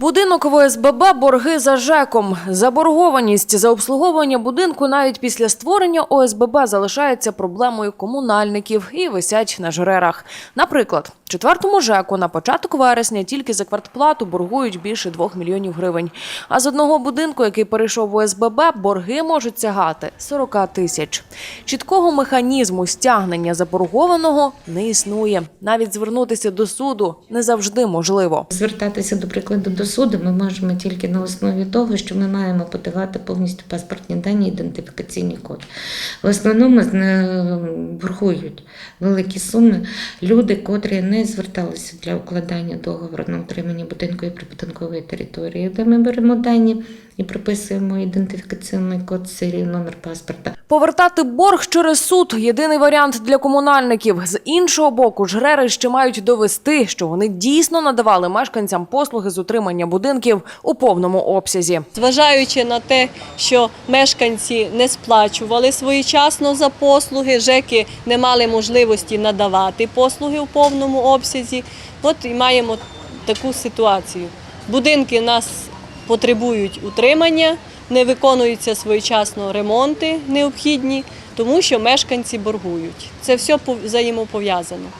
Будинок ВСББ борги за ЖЕКом. Заборгованість за обслуговування будинку навіть після створення ОСББ залишається проблемою комунальників і висять на жрерах. Наприклад, четвертому ЖЕКу на початок вересня тільки за квартплату боргують більше 2 мільйонів гривень. А з одного будинку, який перейшов в ОСББ, борги можуть сягати 40 тисяч. Чіткого механізму стягнення заборгованого не існує. Навіть звернутися до суду не завжди можливо. Звертатися, до прикладу, до суду ми можемо тільки на основі того, що ми маємо подавати повністю паспортні дані, ідентифікаційні коди. В основному боргують великі суми люди, котрі не зверталися для укладання договору на утримання будинку і прибудинкової території, де ми беремо дані і прописуємо ідентифікаційний код, серію, номер паспорта. Повертати борг через суд єдиний варіант для комунальників. З іншого боку, жрери ще мають довести, що вони дійсно надавали мешканцям послуги з утримання будинків у повному обсязі. Зважаючи на те, що мешканці не сплачували своєчасно за послуги, ЖЕКи не мали можливості надавати послуги у повному обсязі. От і маємо таку ситуацію. Будинки нас потребують утримання, не виконуються своєчасно ремонти необхідні, тому що мешканці боргують. Це все пов- взаємопов'язано.